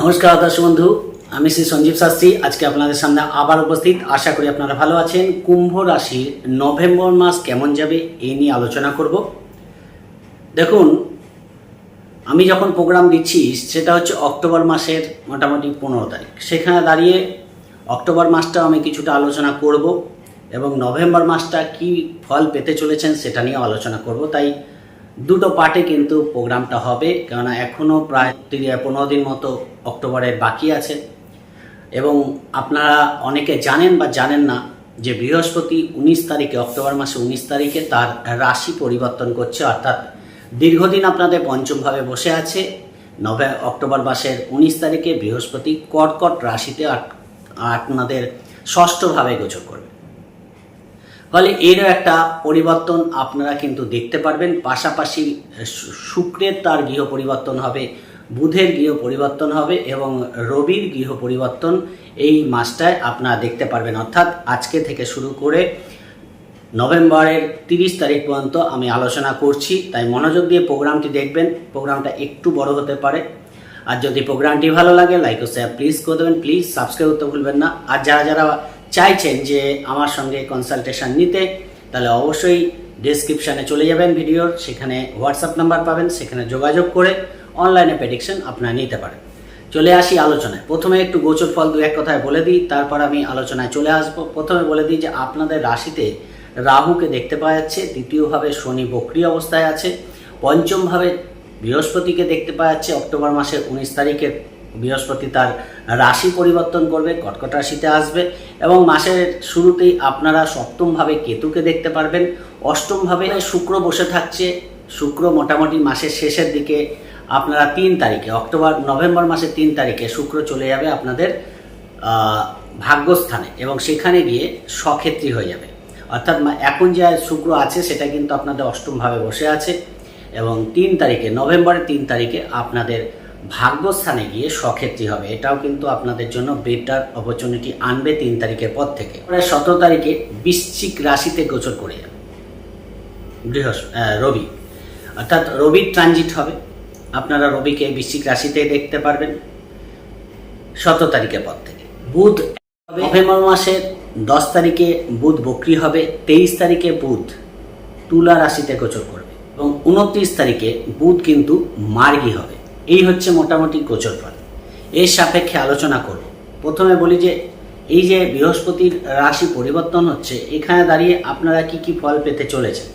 নমস্কার দর্শক বন্ধু, আমি শ্রী সঞ্জীব শাস্ত্রী। আজকে আপনাদের সামনে আবার উপস্থিত। আশা করি আপনারা ভালো আছেন। কুম্ভ রাশির নভেম্বর মাস কেমন যাবে এই নিয়ে আলোচনা করব। দেখুন, আমি যখন প্রোগ্রাম দিচ্ছি, সেটা হচ্ছে অক্টোবর মাসের মোটামুটি পনেরো তারিখ। সেখানে দাঁড়িয়ে অক্টোবর মাসটা আমি কিছুটা আলোচনা করব এবং নভেম্বর মাসটা কি ফল পেতে চলেছেন সেটা নিয়ে আলোচনা করব। তাই দুটো পার্টে কিন্তু প্রোগ্রামটা হবে, কেননা এখনও প্রায় তিরিশ পনেরো দিন মতো অক্টোবরের বাকি আছে। এবং আপনারা অনেকে জানেন বা জানেন না যে বৃহস্পতি উনিশ তারিখে, অক্টোবর মাসে উনিশ তারিখে তার রাশি পরিবর্তন করছে, অর্থাৎ দীর্ঘদিন আপনাদের পঞ্চমভাবে বসে আছে। নভে অক্টোবর মাসের উনিশ তারিখে বৃহস্পতি কর্কট রাশিতে আপনাদের ষষ্ঠভাবে গোচর করবে। ফলে এরও একটা পরিবর্তন আপনারা কিন্তু দেখতে পারবেন। পাশাপাশি শুক্রের তার গৃহ পরিবর্তন হবে, বুধের গৃহ পরিবর্তন হবে এবং রবির গৃহ পরিবর্তন এই মাসটায় আপনারা দেখতে পারবেন। অর্থাৎ আজকে থেকে শুরু করে নভেম্বরের তিরিশ তারিখ পর্যন্ত আমি আলোচনা করছি। তাই মনোযোগ দিয়ে প্রোগ্রামটি দেখবেন। প্রোগ্রামটা একটু বড় হতে পারে। আর যদি প্রোগ্রামটি ভালো লাগে, লাইক ও শেয়ার প্লিজ করে দেবেন। প্লিজ সাবস্ক্রাইব করতে ভুলবেন না। আর যারা যারা চাইছেন যে আমার সঙ্গে কনসালটেশন নিতে, তাহলে অবশ্যই ডেসক্রিপশানে চলে যাবেন ভিডিওর সেখানে হোয়াটসঅ্যাপ নাম্বার পাবেন, সেখানে যোগাযোগ করে অনলাইনে প্রেডিকশন আপনারা নিতে পারেন। চলে আসি আলোচনায়। প্রথমে একটু গোচর ফল দু এক কথায় বলে দিই, তারপর আমি আলোচনায় চলে আসব। প্রথমে বলে দিই যে আপনাদের রাশিতে রাহুকে দেখতে পাওয়া যাচ্ছে, দ্বিতীয়ভাবে শনি বক্রি অবস্থায় আছে, পঞ্চমভাবে বৃহস্পতিকে দেখতে পাওয়া যাচ্ছে, অক্টোবর মাসের উনিশ তারিখে বৃহস্পতি তার রাশি পরিবর্তন করবে কটকট রাশিতে আসবে এবং মাসের শুরুতেই আপনারা সপ্তমভাবে কেতুকে দেখতে পারবেন। অষ্টমভাবে শুক্র বসে থাকছে। শুক্র মোটামুটি মাসের শেষের দিকে, আপনারা তিন তারিখে, অক্টোবর, নভেম্বর মাসের তিন তারিখে শুক্র চলে যাবে আপনাদের ভাগ্যস্থানে এবং সেখানে গিয়ে সক্ষেত্রী হয়ে যাবে। অর্থাৎ এখন যে শুক্র আছে, সেটা কিন্তু আপনাদের অষ্টমভাবে বসে আছে এবং তিন তারিখে, নভেম্বরের তিন তারিখে আপনাদের ভাগ্যস্থানে গিয়ে সক্ষেত্রী হবে। এটাও কিন্তু আপনাদের জন্য বেটার অপরচুনিটি আনবে তিন তারিখের পর থেকে। প্রায় সতেরো তারিখে বৃশ্চিক রাশিতে গোচর করে যাবে। বৃহস্প রবি। অর্থাৎ রবির ট্রানজিট হবে। আপনারা রবিকে বৃশ্চিক রাশিতে দেখতে পারবেন সতেরো তারিখের পর থেকে। বুধ নভেম্বর মাসের দশ তারিখে বুধ বক্রি হবে তেইশ তারিখে বুধ তুলা রাশিতে গোচর করবে। এবং উনত্রিশ তারিখে বুধ কিন্তু মার্গী হবে। এই হচ্ছে মোটামুটি গোচর ফল। এর সাপেক্ষে আলোচনা করব। প্রথমে বলি যে, এই যে বৃহস্পতির রাশি পরিবর্তন হচ্ছে, এখানে দাঁড়িয়ে আপনারা কি কি ফল পেতে চলেছেন?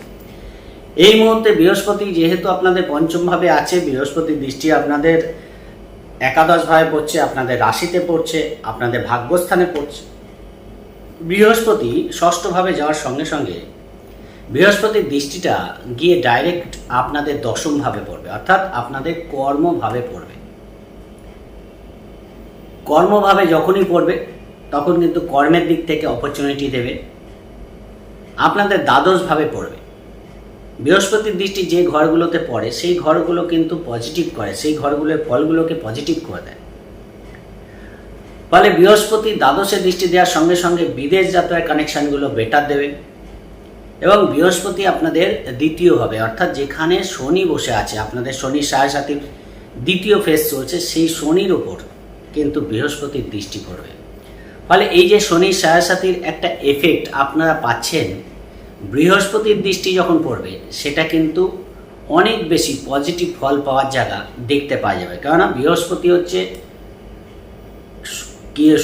এই মুহূর্তে বৃহস্পতি যেহেতু আপনাদের পঞ্চমভাবে আছে বৃহস্পতির দৃষ্টি আপনাদের একাদশভাবে পড়ছে, আপনাদের রাশিতে পড়ছে, আপনাদের ভাগ্যস্থানে পড়ছে। বৃহস্পতি ষষ্ঠভাবে যাওয়ার সঙ্গে সঙ্গে বৃহস্পতির দৃষ্টিটা গিয়ে ডাইরেক্ট আপনাদের দশমভাবে পড়বে, অর্থাৎ আপনাদের কর্মভাবে পড়বে। কর্মভাবে যখনই পড়বে, তখন কিন্তু কর্মের দিক থেকে অপরচুনিটি দেবে, আপনাদের দ্বাদশভাবে পড়বে। বৃহস্পতির দৃষ্টি যে ঘরগুলোতে পড়ে, সেই ঘরগুলো কিন্তু পজিটিভ করে, সেই ঘরগুলোর ফলগুলোকে পজিটিভ করে দেয়। ফলে বৃহস্পতি দ্বাদশে দৃষ্টি দেওয়ার সঙ্গে সঙ্গে বিদেশ যাত্রার কানেকশনগুলো বেটার দেবে। এবং বৃহস্পতি আপনাদের দ্বিতীয় হবে। অর্থাৎ যেখানে শনি বসে আছে, আপনাদের শনি সাড়ে সাতির দ্বিতীয় ফেজ চলছে, সেই শনির ওপর কিন্তু বৃহস্পতির দৃষ্টি পড়বে। ফলে এই যে শনি সাড়ে সাতির একটা এফেক্ট আপনারা পাচ্ছেন, বৃহস্পতির দৃষ্টি যখন পড়বে, সেটা কিন্তু অনেক বেশি পজিটিভ ফল পাওয়ার জায়গা দেখতে পাওয়া যাবে। কেননা বৃহস্পতি হচ্ছে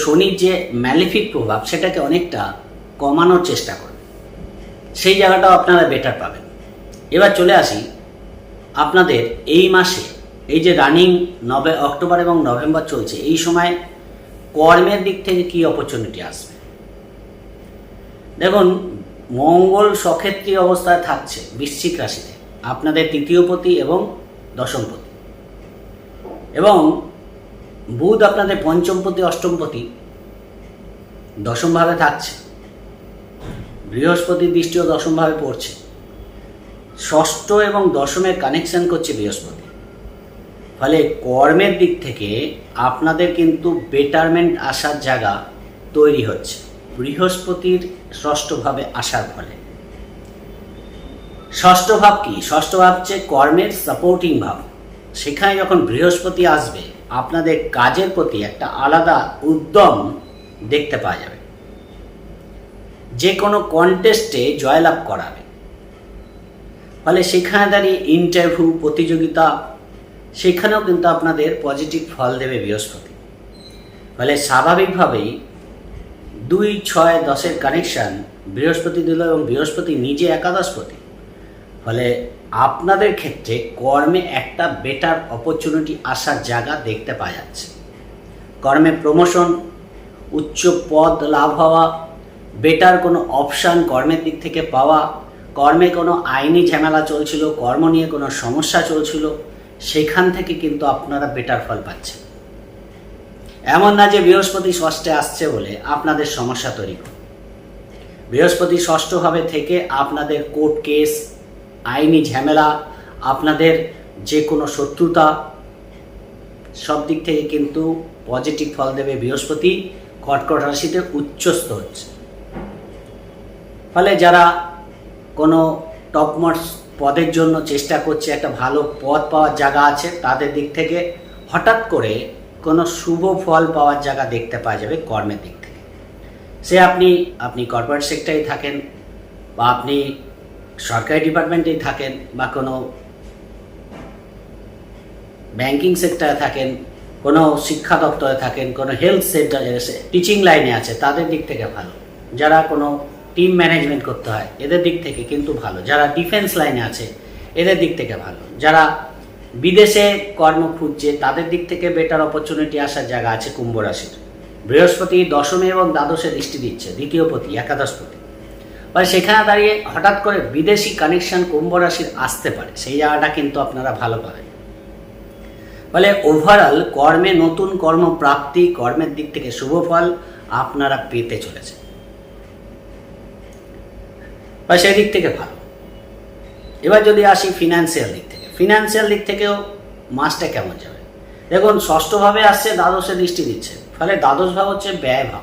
শনির যে ম্যালিফিক প্রভাব, সেটাকে অনেকটা কমানোর চেষ্টা করবে সেই জায়গাটাও আপনারা বেটার পাবেন। এবার চলে আসি আপনাদের এই মাসে, এই যে রানিং নভে অক্টোবর এবং নভেম্বর চলছে, এই সময় কর্মের দিক থেকে কি অপরচুনিটি আসবে? দেখুন, মঙ্গল সক্ষেত্রী অবস্থায় থাকছে বৃশ্চিক রাশিতে, আপনাদের তৃতীয়পতি এবং দশমপতি এবং বুধ আপনাদের পঞ্চমপতি অষ্টমপতি দশমভাবে থাকছে। বৃহস্পতির দৃষ্টিও দশমভাবে পড়ছে। ষষ্ঠ এবং দশমের কানেকশন করছে বৃহস্পতি। ফলে কর্মের দিক থেকে আপনাদের কিন্তু বেটারমেন্ট আসার জায়গা তৈরি হচ্ছে, বৃহস্পতির ষষ্ঠভাবে আসার ফলে। ষষ্ঠ ভাব কি? ষষ্ঠ ভাব হচ্ছে কর্মের সাপোর্টিং ভাব। সেখানে যখন বৃহস্পতি আসবে, আপনাদের কাজের প্রতি একটা আলাদা উদ্যম দেখতে পাওয়া যাবে। যে কোনো কন্টেস্টে জয়লাভ করাবে। ফলে সেখানে দাঁড়িয়ে ইন্টারভিউ প্রতিযোগিতা, সেখানেও কিন্তু আপনাদের পজিটিভ ফল দেবে বৃহস্পতি। ফলে স্বাভাবিকভাবেই দুই ছয় দশের কানেকশান বৃহস্পতি দিল এবং বৃহস্পতি নিজে একাদশপতি। ফলে আপনাদের ক্ষেত্রে কর্মে একটা বেটার অপরচুনিটি আসার জায়গা দেখতে পাওয়া যাচ্ছে। কর্মে প্রমোশন উচ্চ পদ লাভ হওয়া বেটার কোনো অপশান কর্মের দিক থেকে পাওয়া, কর্মে কোনো আইনি ঝামেলা চলছিল, কর্ম নিয়ে কোনো সমস্যা চলছিল, সেখান থেকে কিন্তু আপনারা বেটার ফল পাচ্ছেন। এমন না যে বৃহস্পতি ষষ্ঠে আসছে বলে আপনাদের সমস্যা তৈরি করবে। বৃহস্পতি ষষ্ঠভাবে থেকে আপনাদের কোর্ট কেস আইনি ঝামেলা, আপনাদের যে কোনো শত্রুতা, সব দিক থেকে কিন্তু পজিটিভ ফল দেবে বৃহস্পতি। কর্কট রাশিতে উচ্চস্থ হচ্ছে। ফলে যারা কোনো টপমোস্ট পদের জন্য চেষ্টা করছে, একটা ভালো পদ পাওয়ার জায়গা আছে, তাদের দিক থেকে হঠাৎ করে কোনো শুভ ফল পাওয়ার জায়গা দেখতে পাওয়া যাবে কর্মের দিক থেকে। সে আপনি আপনি কর্পোরেট সেক্টরেই থাকেন বা আপনি সরকারি ডিপার্টমেন্টেই থাকেন বা কোনো ব্যাংকিং সেক্টরে থাকেন, কোনো শিক্ষা দপ্তরে থাকেন, কোনো হেলথ সেন্টারে টিচিং লাইনে আছে, তাদের দিক থেকে ভালো। যারা কোনো টিম ম্যানেজমেন্ট করতে হয়। এদের দিক থেকে কিন্তু ভালো। যারা ডিফেন্স লাইনে আছে, এদের দিক থেকে ভালো। যারা বিদেশে কর্ম খুঁজছে, তাদের দিক থেকে বেটার অপরচুনিটি আসার জায়গা আছে কুম্ভ রাশির। বৃহস্পতি দশমে এবং দ্বাদশে দৃষ্টি দিচ্ছে দ্বিতীয় পতি একাদশপতি। ফলে সেখানে দাঁড়িয়ে হঠাৎ করে বিদেশি কানেকশন কুম্ভ রাশির আসতে পারে। সেই জায়গাটা কিন্তু আপনারা ভালো পাবেন। ফলে ওভারঅল কর্মে নতুন কর্মপ্রাপ্তি, কর্মের দিক থেকে শুভ ফল আপনারা পেতে চলেছে বা সেই দিক থেকে ভালো। এবার যদি আসি ফিনান্সিয়াল দিক থেকে। ফিনান্সিয়াল দিক থেকেও মাসটা কেমন যাবে? দেখুন, ষষ্ঠভাবে আসছে, দ্বাদশে দৃষ্টি দিচ্ছে। ফলে দ্বাদশ ভাব হচ্ছে ব্যয় ভাব।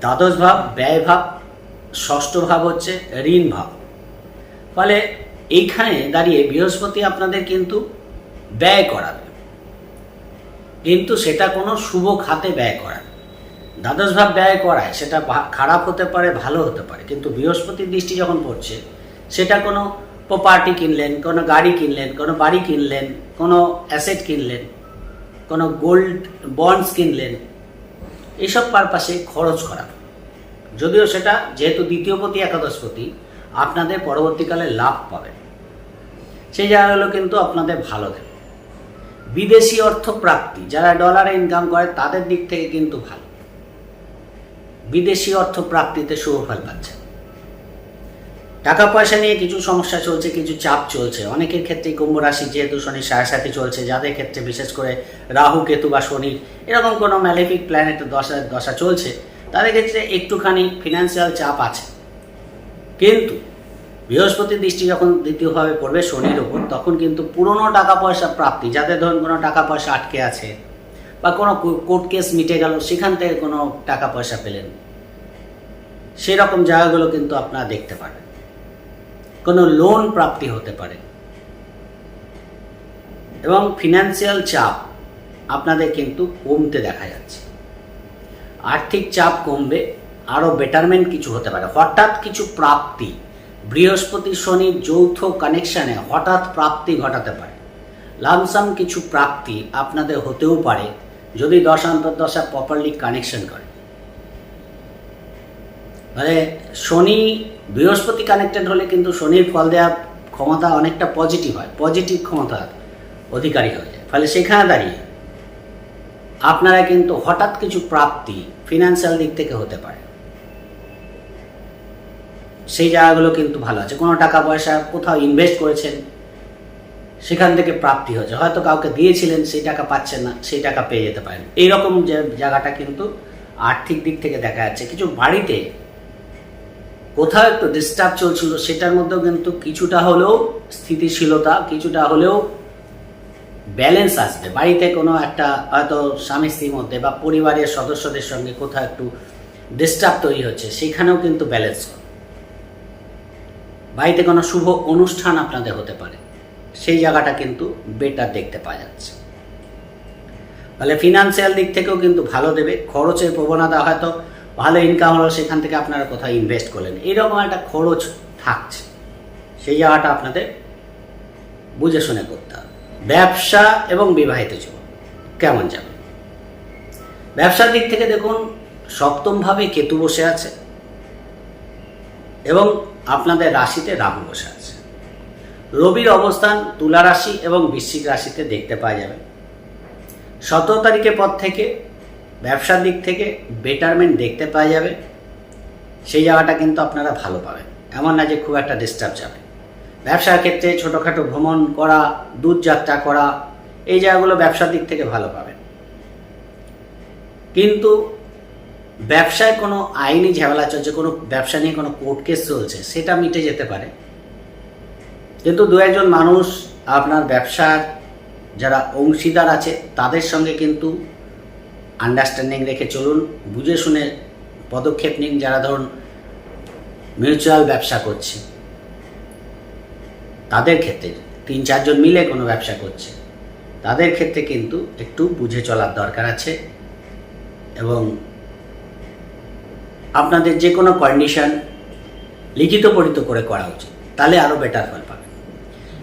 দ্বাদশ ভাব, ব্যয় ভাব, ষষ্ঠ ভাব হচ্ছে ঋণ ভাব। ফলে এইখানে দাঁড়িয়ে বৃহস্পতি আপনাদের কিন্তু ব্যয় করাবে। কিন্তু সেটা কোনো শুভ খাতে ব্যয় করাবে দ্বাদশ ভাব ব্যয় করায় সেটা খারাপ হতে পারে, ভালো হতে পারে। কিন্তু বৃহস্পতির দৃষ্টি যখন পড়ছে, সেটা কোনো প্রপার্টি কিনলেন, কোনো গাড়ি কিনলেন, কোনো বাড়ি কিনলেন, কোনো অ্যাসেট কিনলেন, কোনো গোল্ড বন্ডস কিনলেন এইসব পারপাসে খরচ করা। যদিও সেটা যেহেতু দ্বিতীয় পতি একাদশপতি, আপনাদের পরবর্তীকালে লাভ পাবে সেই জায়গাগুলো কিন্তু আপনাদের ভালো দেবে বিদেশি অর্থ প্রাপ্তি যারা ডলারে ইনকাম করে, তাদের দিক থেকে কিন্তু ভালো। বিদেশি অর্থ প্রাপ্তিতে শুভ ফল পাচ্ছেন টাকা পয়সা নিয়ে কিছু সমস্যা চলছে, কিছু চাপ চলছে। অনেকের ক্ষেত্রে কুম্ভ রাশি যেহেতু শনি সাথে চলছে, যাদের ক্ষেত্রে বিশেষ করে রাহু, কেতু বা শনি এরকম কোনো ম্যালেফিক প্ল্যানেটের দশা দশা চলছে, তাদের ক্ষেত্রে একটুখানি ফিনান্সিয়াল চাপ আছে। কিন্তু বৃহস্পতির দৃষ্টি যখন দ্বিতীয়ভাবে পড়বে শনির ওপর তখন কিন্তু পুরনো টাকা পয়সা প্রাপ্তি, যাদের ধরুন কোনো টাকা পয়সা আটকে আছে বা কোনো কোর্ট কেস মিটে গেল, সেখান থেকে কোনো টাকা পয়সা পেলেন। সেরকম জায়গাগুলো কিন্তু আপনারা দেখতে পারেন। কোনো লোন প্রাপ্তি হতে পারে। এবং ফিনান্সিয়াল চাপ আপনাদের কিন্তু কমতে দেখা যাচ্ছে। আর্থিক চাপ কমবে, আরও বেটারমেন্ট কিছু হতে পারে। হঠাৎ কিছু প্রাপ্তি, বৃহস্পতি শনির যৌথ কানেকশানে হঠাৎ প্রাপ্তি ঘটাতে পারে। লামসাম কিছু প্রাপ্তি আপনাদের হতেও পারে, যদি দশা প্রপারলি কানেকশন করে। মানে শনি বৃহস্পতি কানেক্টেড হলে কিন্তু শনির ফল দেওয়ার ক্ষমতা অনেকটা পজিটিভ হয় পজিটিভ ক্ষমতার অধিকারী হয়ে। যায় ফলে সেখানে দাঁড়িয়ে আপনারা কিন্তু হঠাৎ কিছু প্রাপ্তি ফিনান্সিয়াল দিক থেকে হতে পারে। সেই জায়গাগুলো কিন্তু ভালো আছে। কোনো টাকা পয়সা কোথাও ইনভেস্ট করেছেন, সেখান থেকে প্রাপ্তি হয়েছে। হয়তো কাউকে দিয়েছিলেন, সেই টাকা পাচ্ছেন না, সেই টাকা পেয়ে যেতে পারেন। এইরকম যে জায়গাটা কিন্তু আর্থিক দিক থেকে দেখা যাচ্ছে। কিছু বাড়িতে কোথাও একটু ডিস্টার্ব চলছিল সেটার মধ্যেও কিন্তু কিছুটা হলেও স্থিতিশীলতা, কিছুটা হলেও ব্যালেন্স আসবে। বাড়িতে কোনো একটা হয়তো স্বামী স্ত্রীর মধ্যে বা পরিবারের সদস্যদের সঙ্গে কোথাও একটু ডিস্টার্ব তৈরি হচ্ছে, সেখানেও কিন্তু ব্যালেন্স বাড়িতে কোনো শুভ অনুষ্ঠান আপনাদের হতে পারে, সেই জায়গাটা কিন্তু বেটার দেখতে পাওয়া যাচ্ছে। তাহলে ফিনান্সিয়াল দিক থেকেও কিন্তু ভালো দেবে, খরচের প্রবণতা হয়তো ভালো ইনকাম হলো, সেখান থেকে আপনারা কোথাও ইনভেস্ট করলেন। এইরকম একটা খরচ থাকছে। সেই জায়গাটা আপনাদের বুঝে শুনে করতে হবে। ব্যবসা এবং বিবাহিত জীবন, কেমন যাবে? ব্যবসার দিক থেকে দেখুন, সপ্তমভাবে কেতু বসে আছে এবং আপনাদের রাশিতে রাহু বসে আছে। রবির অবস্থান তুলা রাশি এবং বৃশ্চিক রাশিতে দেখতে পাওয়া যাবে। সতেরো তারিখের পর থেকে ব্যবসার দিক থেকে বেটারমেন্ট দেখতে পাওয়া যাবে। সেই জায়গাটা কিন্তু আপনারা ভালো পাবেন। এমন না যে খুব একটা ডিস্টার্ব যাবে। ব্যবসার ক্ষেত্রে ছোটোখাটো ভ্রমণ করা, দূর যাত্রা করা, এই জায়গাগুলো ব্যবসার দিক থেকে ভালো পাবেন। কিন্তু ব্যবসায় কোনো আইনি ঝামেলা চলছে, কোনো ব্যবসা নিয়ে কোনো কোর্ট কেস চলছে, সেটা মিটে যেতে পারে। কিন্তু দু একজন মানুষ আপনার ব্যবসার যারা অংশীদার আছে, তাদের সঙ্গে কিন্তু আন্ডারস্ট্যান্ডিং রেখে চলুন, বুঝে শুনে পদক্ষেপ নিন যারা ধরুন মিউচুয়াল ব্যবসা করছে। তাদের ক্ষেত্রে তিন চারজন মিলে কোনো ব্যবসা করছে। তাদের ক্ষেত্রে কিন্তু একটু বুঝে চলার দরকার আছে এবং আপনাদের যে কোনো কন্ডিশন লিখিত পরিত করে করা উচিত, তাহলে আরও বেটার ফল পাবেন।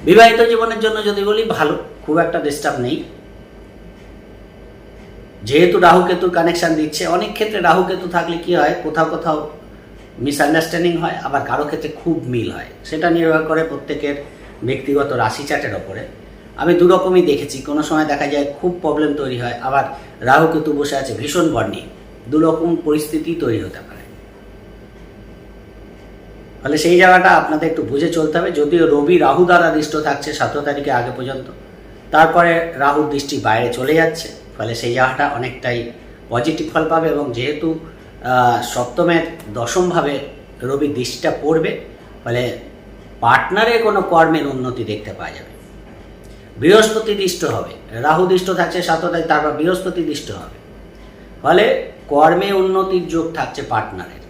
বিবাহিত জীবনের জন্য যদি বলি, ভালো, খুব একটা ডিস্টার্ব নেই। যেহেতু রাহু কেতুর কানেকশান দিচ্ছে, অনেক ক্ষেত্রে রাহু কেতু থাকলে কি হয়? কোথাও কোথাও মিসআন্ডারস্ট্যান্ডিং হয়, আবার কারও ক্ষেত্রে খুব মিল হয়। সেটা নির্ভর করে প্রত্যেকের ব্যক্তিগত রাশি চার্টের ওপরে। আমি দু রকমই দেখেছি। কোনো সময় দেখা যায় খুব প্রবলেম তৈরি হয়, আবার রাহু কেতু বসে আছে ভীষণ বর্ণি। দু রকম পরিস্থিতি তৈরি হতে পারে। ফলে সেই জায়গাটা আপনাদের একটু বুঝে চলতে হবে। যদিও রবি রাহু দ্বারা দৃষ্ট থাকছে, সতেরো তারিখে আগে পর্যন্ত। তারপরে রাহুর দৃষ্টি বাইরে চলে যাচ্ছে। ফলে সেই জায়গাটা অনেকটাই পজিটিভ ফল পাবে এবং যেহেতু সপ্তমের দশমভাবে রবি দৃষ্টিটা পড়বে, ফলে পার্টনারে কোনো কর্মের উন্নতি দেখতে পাওয়া যাবে। বৃহস্পতি দৃষ্ট হবে, রাহু দৃষ্ট থাকছে তারিখ তারপর বৃহস্পতি দৃষ্ট হবে। ফলে কর্মে উন্নতির যোগ থাকছে পার্টনারের।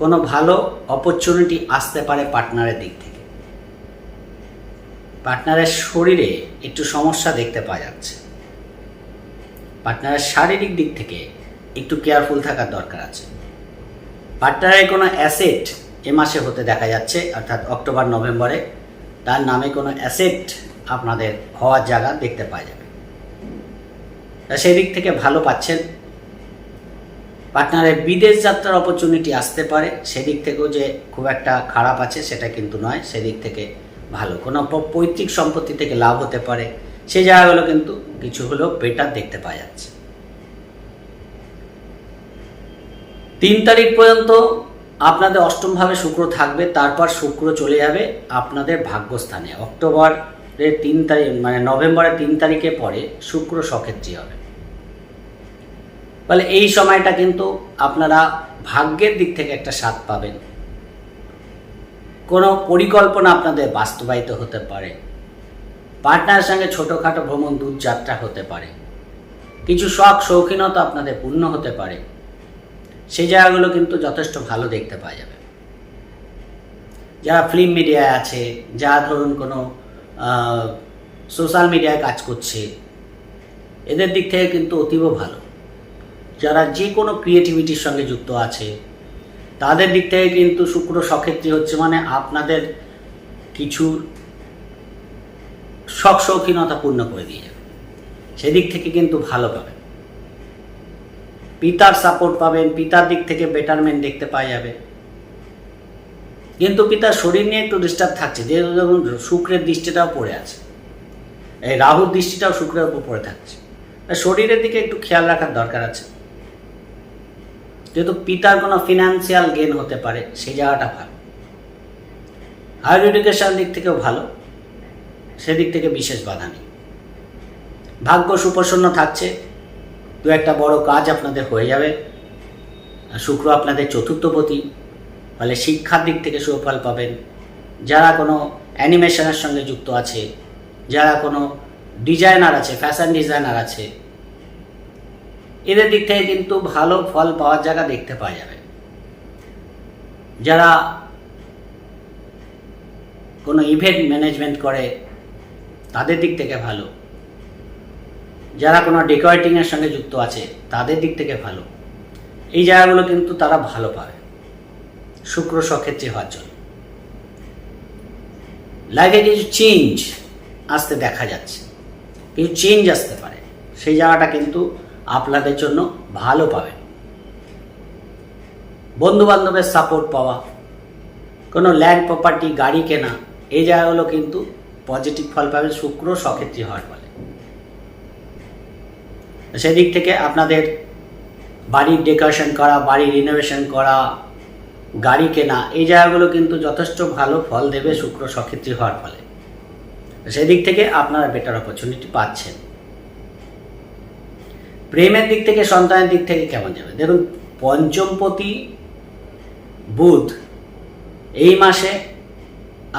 কোনো ভালো অপরচুনিটি আসতে পারে পার্টনারের দিক থেকে। পার্টনারের শরীরে একটু সমস্যা দেখতে পাওয়া যাচ্ছে। পার্টনারের শারীরিক দিক থেকে একটু কেয়ারফুল থাকার দরকার আছে। পার্টনারের কোনো অ্যাসেট এ মাসে হতে দেখা যাচ্ছে, অর্থাৎ অক্টোবর, নভেম্বরে। তার নামে কোনো অ্যাসেট আপনাদের হওয়ার জায়গা দেখতে পাওয়া যাবে। তা সেই দিক থেকে ভালো পাচ্ছেন। পার্টনারের বিদেশ যাত্রার অপরচুনিটি আসতে পারে। সেদিক থেকেও যে খুব একটা খারাপ আছে সেটা কিন্তু নয়। সেদিক থেকে ভালো। কোনো পৈতৃক সম্পত্তি থেকে লাভ হতে পারে। সেই জায়গাগুলো কিন্তু কিছু হলেও বেটার দেখতে পাওয়া যাচ্ছে। তিন তারিখ পর্যন্ত আপনাদের অষ্টমভাবে শুক্র থাকবে, তারপর শুক্র চলে যাবে আপনাদের ভাগ্যস্থানে। অক্টোবরের তিন তারিখ মানে নভেম্বরের তিন তারিখে পরে শুক্র সক্ষেত্রী হবে। ফলে এই সময়টা কিন্তু আপনারা ভাগ্যের দিক থেকে একটা স্বাদ পাবেন। কোনো পরিকল্পনা আপনাদের বাস্তবায়িত হতে পারে। পার্টনারের সঙ্গে ছোটোখাটো ভ্রমণ, দূরযাত্রা হতে পারে। কিছু শখ, শৌখিনতা আপনাদের পূর্ণ হতে পারে। সেই জায়গাগুলো কিন্তু যথেষ্ট ভালো দেখতে পাওয়া যাবে। যারা ফিল্ম মিডিয়ায় আছে যারা ধরুন কোনো সোশ্যাল মিডিয়ায় কাজ করছে, এদের দিক থেকে কিন্তু অতীব ভালো। যারা যে কোনো ক্রিয়েটিভিটির সঙ্গে যুক্ত আছে তাদের দিক থেকে কিন্তু শুক্র সক্ষেত্রী হচ্ছে মানে আপনাদের কিছু শখ শৌখিনতা পূর্ণ করে দিয়ে যাবে। সেদিক থেকে কিন্তু ভালো পাবেন পিতার সাপোর্ট পাবেন, পিতার দিক থেকে বেটারমেন্ট দেখতে পাওয়া যাবে। কিন্তু পিতার শরীর নিয়ে একটু ডিস্টার্ব থাকছে, যেহেতু দেখুন শুক্রের দৃষ্টিটাও পড়ে আছে। এই রাহুর দৃষ্টিটাও শুক্রের উপর পড়ে থাকছে। শরীরের দিকে একটু খেয়াল রাখার দরকার আছে। যেহেতু পিতার কোনো ফিনান্সিয়াল গেন হতে পারে, সেই জায়গাটা ভালো। হায়ার এডুকেশন দিক থেকেও ভালো, সেদিক থেকে বিশেষ বাধা নেই। ভাগ্য সুপ্রসন্ন থাকছে, দু একটা বড় কাজ আপনাদের হয়ে যাবে। শুক্র আপনাদের চতুর্থপতি, ফলে শিক্ষার দিক থেকে সুফল পাবেন। যারা কোনো অ্যানিমেশনের সঙ্গে যুক্ত আছে, যারা কোনো ডিজাইনার আছে ফ্যাশন ডিজাইনার আছে এদের দিক থেকে কিন্তু ভালো ফল পাওয়ার জায়গা দেখতে পাওয়া যাবে। যারা কোনো ইভেন্ট ম্যানেজমেন্ট করে, তাদের দিক থেকে ভালো। যারা কোনো ডেকোরেটিংয়ের সঙ্গে যুক্ত আছে, তাদের দিক থেকে ভালো। এই জায়গাগুলো কিন্তু তারা ভালো পাবে। শুক্র সক্ষেত্রে হওয়ার জন্য। লাইফে কিছু চেঞ্জ আসতে দেখা যাচ্ছে। কিছু চেঞ্জ আসতে পারে। সেই জায়গাটা কিন্তু আপনাদের জন্য ভালো পাবেন। বন্ধু বান্ধবের সাপোর্ট পাওয়া, কোনো ল্যান্ড প্রপার্টি গাড়ি কেনা, এই জায়গাগুলো কিন্তু পজিটিভ ফল পাবেন শুক্র সক্ষেত্রী হওয়ার ফলে। সেদিক থেকে আপনাদের বাড়ির ডেকোরেশন করা বাড়ি রিনোভেশন করা, গাড়ি কেনা, এই জায়গাগুলো কিন্তু যথেষ্ট ভালো ফল দেবে শুক্র সক্ষেত্রী হওয়ার ফলে। সেদিক থেকে আপনারা বেটার অপরচুনিটি পাচ্ছেন। প্রেমের দিক থেকে, সন্তানের দিক থেকে কেমন যাবে? দেখুন, পঞ্চমপতি বুধ এই মাসে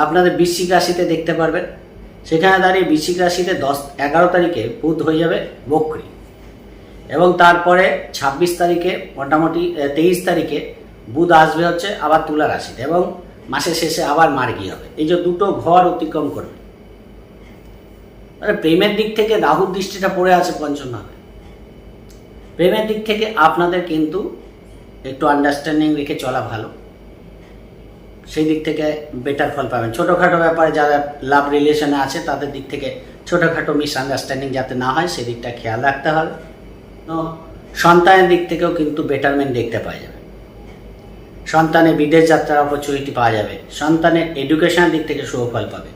আপনাদের বৃশ্চিক রাশিতে দেখতে পারবেন। সেখানে দাঁড়িয়ে বৃশ্চিক রাশিতে দশ, এগারো তারিখে বুধ হয়ে যাবে বক্রি এবং তারপরে ছাব্বিশ তারিখে মোটামুটি তেইশ তারিখে বুধ আসবে হচ্ছে আবার তুলা রাশিতে এবং মাসের শেষে আবার মার্গি হবে। এই যে দুটো ঘর অতিক্রম করবে। মানে প্রেমের দিক থেকে রাহুর দৃষ্টিটা পড়ে আছে পঞ্চম ভাবে। প্রেমের দিক থেকে আপনাদের কিন্তু একটু আন্ডারস্ট্যান্ডিং রেখে চলা ভালো। সেই দিক থেকে বেটার ফল পাবেন। ছোটোখাটো ব্যাপারে যারা লাভ রিলেশনে আছে, তাদের দিক থেকে ছোটোখাটো মিসআন্ডারস্ট্যান্ডিং যাতে না হয় সেদিকটা খেয়াল রাখতে হবে। তো সন্তানের দিক থেকেও কিন্তু বেটারমেন্ট দেখতে পাওয়া যাবে। সন্তানের বিদেশ যাত্রার অপরচুনিটি পাওয়া যাবে। সন্তানের এডুকেশনের দিক থেকে সুফল পাবে।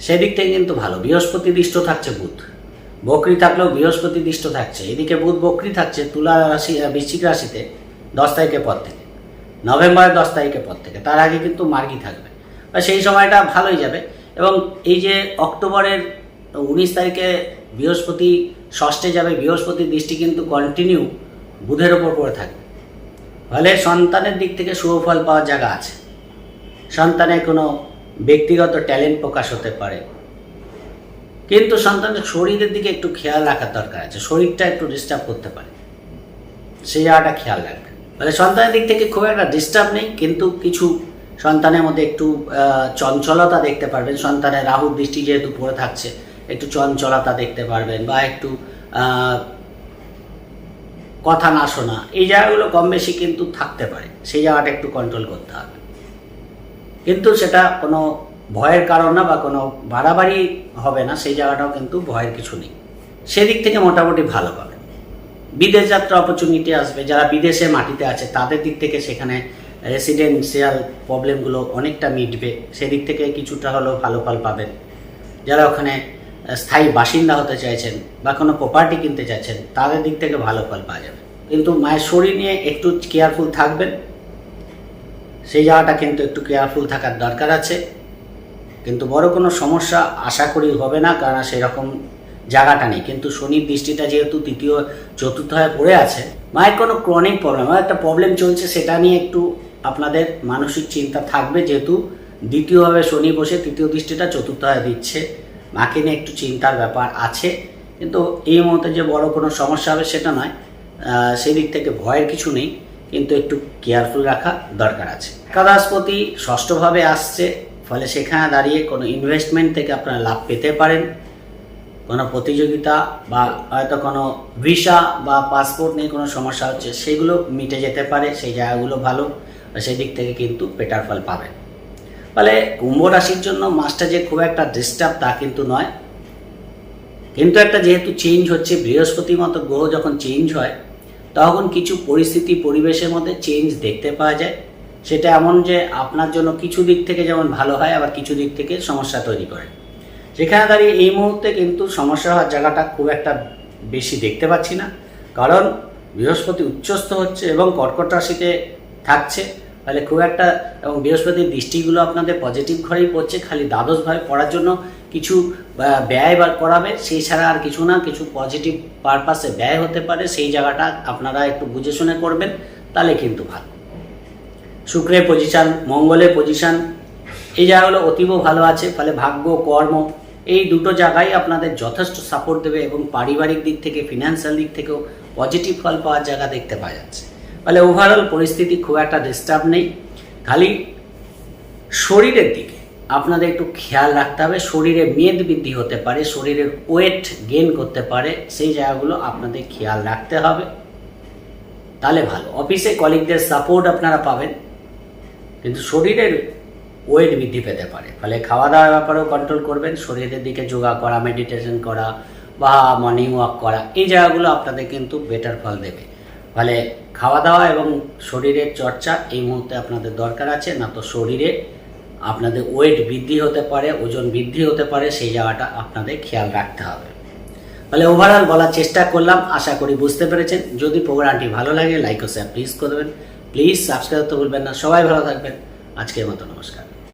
সেদিক থেকে কিন্তু ভালো। বৃহস্পতি দৃষ্ট থাকছে বুধ। বকরি থাকলেও বৃহস্পতি দৃষ্ট থাকছে। এদিকে বুধ বকরি থাকছে তুলা রাশি বৃশ্চিক রাশিতে দশ তারিখের পর থেকে। নভেম্বরের দশ তারিখের পর থেকে। তার আগে কিন্তু মার্গি থাকবে। সেই সময়টা ভালোই যাবে। এবং এই যে অক্টোবরের উনিশ তারিখে বৃহস্পতি, ষষ্ঠে যাবে বৃহস্পতির দৃষ্টি কিন্তু কন্টিনিউ বুধের ওপর পড়ে থাকবে। ফলে সন্তানের দিক থেকে সুফল পাওয়ার জায়গা আছে। সন্তানের কোনো ব্যক্তিগত ট্যালেন্ট প্রকাশ হতে পারে। কিন্তু সন্তানের শরীরের দিকে একটু খেয়াল রাখার দরকার আছে, শরীরটা একটু ডিস্টার্ব করতে পারে। সেই জায়গাটা খেয়াল রাখবেন মানে সন্তানের দিক থেকে খুব একটা ডিস্টার্ব নেই, কিন্তু কিছু সন্তানের মধ্যে একটু চঞ্চলতা দেখতে পারবেন। সন্তানের রাহুর দৃষ্টি যেহেতু পড়ে থাকছে, একটু চঞ্চলতা দেখতে পারবেন বা একটু কথা না শোনা, এই জায়গাগুলো কম বেশি কিন্তু থাকতে পারে। সেই জায়গাটা একটু কন্ট্রোল করতে হবে। কিন্তু সেটা কোনো ভয়ের কারণ না বা কোনো বাড়াবাড়ি হবে না, সেই জায়গাটাও কিন্তু ভয়ের কিছু নেই। সেদিক থেকে মোটামুটি ভালো পাবে বিদেশ যাত্রা অপরচুনিটি আসবে। যারা বিদেশে মাটিতে আছে, তাদের দিক থেকে সেখানে রেসিডেন্সিয়াল প্রবলেমগুলো অনেকটা মিটবে। সেদিক থেকে কিছুটা হলেও ভালো ফল পাবেন। যারা ওখানে স্থায়ী বাসিন্দা হতে চাইছেন বা কোনো প্রপার্টি কিনতে চাইছেন, তাদের দিক থেকে ভালো ফল পাওয়া যাবে। কিন্তু মায়ের শরীর নিয়ে একটু কেয়ারফুল থাকবেন। সেই জায়গাটা কিন্তু একটু কেয়ারফুল থাকার দরকার আছে। কিন্তু বড় কোনো সমস্যা আশা করি হবে না, কারণ সেরকম জায়গাটা নেই। কিন্তু শনির দৃষ্টিটা যেহেতু তৃতীয় চতুর্থ হয়ে পড়ে আছে, মায়ের কোনো ক্রনিক প্রবলেম একটা প্রবলেম চলছে, সেটা নিয়ে একটু আপনাদের মানসিক চিন্তা থাকবে, যেহেতু দ্বিতীয়ভাবে শনি বসে, তৃতীয় দৃষ্টিটা চতুর্থ হয়ে দিচ্ছে। মাকে নিয়ে একটু চিন্তার ব্যাপার আছে, কিন্তু এই মুহূর্তে যে বড় কোনো সমস্যা হবে সেটা নয় সেই দিক থেকে ভয়ের কিছু নেই, কিন্তু একটু কেয়ারফুল রাখা দরকার আছে। একাদশপতি ষষ্ঠভাবে আসছে ফলে সেখানে দাঁড়িয়ে কোনো ইনভেস্টমেন্ট থেকে আপনারা লাভ পেতে পারেন। কোনো প্রতিযোগিতা বা হয়তো কোনো ভিসা বা পাসপোর্ট নিয়ে কোনো সমস্যা হচ্ছে, সেগুলো মিটে যেতে পারে, সেই জায়গাগুলো ভালো আর সেই দিক থেকে কিন্তু বেটার ফল পাবেন। ফলে কুম্ভ রাশির জন্য মাসটা যে খুব একটা ডিস্টার্ব তা কিন্তু নয়। কিন্তু একটা যেহেতু চেঞ্জ হচ্ছে, বৃহস্পতির মতো গ্রহ যখন চেঞ্জ হয়, তখন কিছু পরিস্থিতি, পরিবেশের মধ্যে চেঞ্জ দেখতে পাওয়া যায়। সেটা এমন যে আপনার জন্য কিছু দিক থেকে যেমন ভালো হয়, আবার কিছু দিক থেকে সমস্যা তৈরি করে। সেখানে দাঁড়িয়ে এই মুহূর্তে কিন্তু সমস্যা হওয়ার জায়গাটা খুব একটা বেশি দেখতে পাচ্ছি না। কারণ বৃহস্পতি উচ্চস্থ হচ্ছে এবং কর্কট রাশিতে থাকছে। ফলে খুব একটা এবং বৃহস্পতির দৃষ্টিগুলো আপনাদের পজিটিভ ঘরেই পড়ছে, খালি দ্বাদশভাবে পড়ার জন্য কিছু ব্যয় বা করাবে, সেই ছাড়া আর কিছু না, কিছু পজিটিভ পারপাসে ব্যয় হতে পারে, সেই জায়গাটা আপনারা একটু বুঝে শুনে করবেন, তাহলে কিন্তু ভালো। শুক্রের পজিশান মঙ্গলের পজিশান এই জায়গাগুলো অতীব ভালো আছে, ফলে ভাগ্য, কর্ম, এই দুটো জায়গায় আপনাদের যথেষ্ট সাপোর্ট দেবে এবং পারিবারিক দিক থেকে ফিনান্সিয়াল দিক থেকেও পজিটিভ ফল পাওয়ার জায়গা দেখতে পাওয়া যাচ্ছে। ফলে ওভারঅল পরিস্থিতি খুব একটা ডিস্টার্ব নেই। খালি শরীরের দিকে আপনাদের একটু খেয়াল রাখতে হবে, শরীরে মেদ বৃদ্ধি হতে পারে, শরীরের ওয়েট গেইন করতে পারে, সেই জায়গাগুলো আপনাদের খেয়াল রাখতে হবে। তাহলে ভালো। অফিসে কলিগদের সাপোর্ট আপনারা পাবেন। কিন্তু শরীরের ওয়েট বৃদ্ধি পেতে পারে। ফলে খাওয়া দাওয়ার ব্যাপারেও কন্ট্রোল করবেন, শরীরের দিকে যোগা করা মেডিটেশন করা বা মর্নিং ওয়াক করা, এই জায়গাগুলো আপনাদের কিন্তু বেটার ফল দেবে। ফলে খাওয়া দাওয়া এবং শরীরের চর্চা এই মুহূর্তে আপনাদের দরকার আছে, না তো শরীরে আপনাদের ওয়েট বৃদ্ধি হতে পারে, ওজন বৃদ্ধি হতে পারে, সেই জায়গাটা আপনাদের খেয়াল রাখতে হবে। ফলে ওভারঅল বলার চেষ্টা করলাম, আশা করি বুঝতে পেরেছেন। যদি প্রোগ্রামটি ভালো লাগে লাইক ও শেয়ার প্লিজ করবেন প্লিজ সাবস্ক্রাইব করতে ভুলবেন না। সবাই ভালো থাকবেন। আজকের মতো নমস্কার।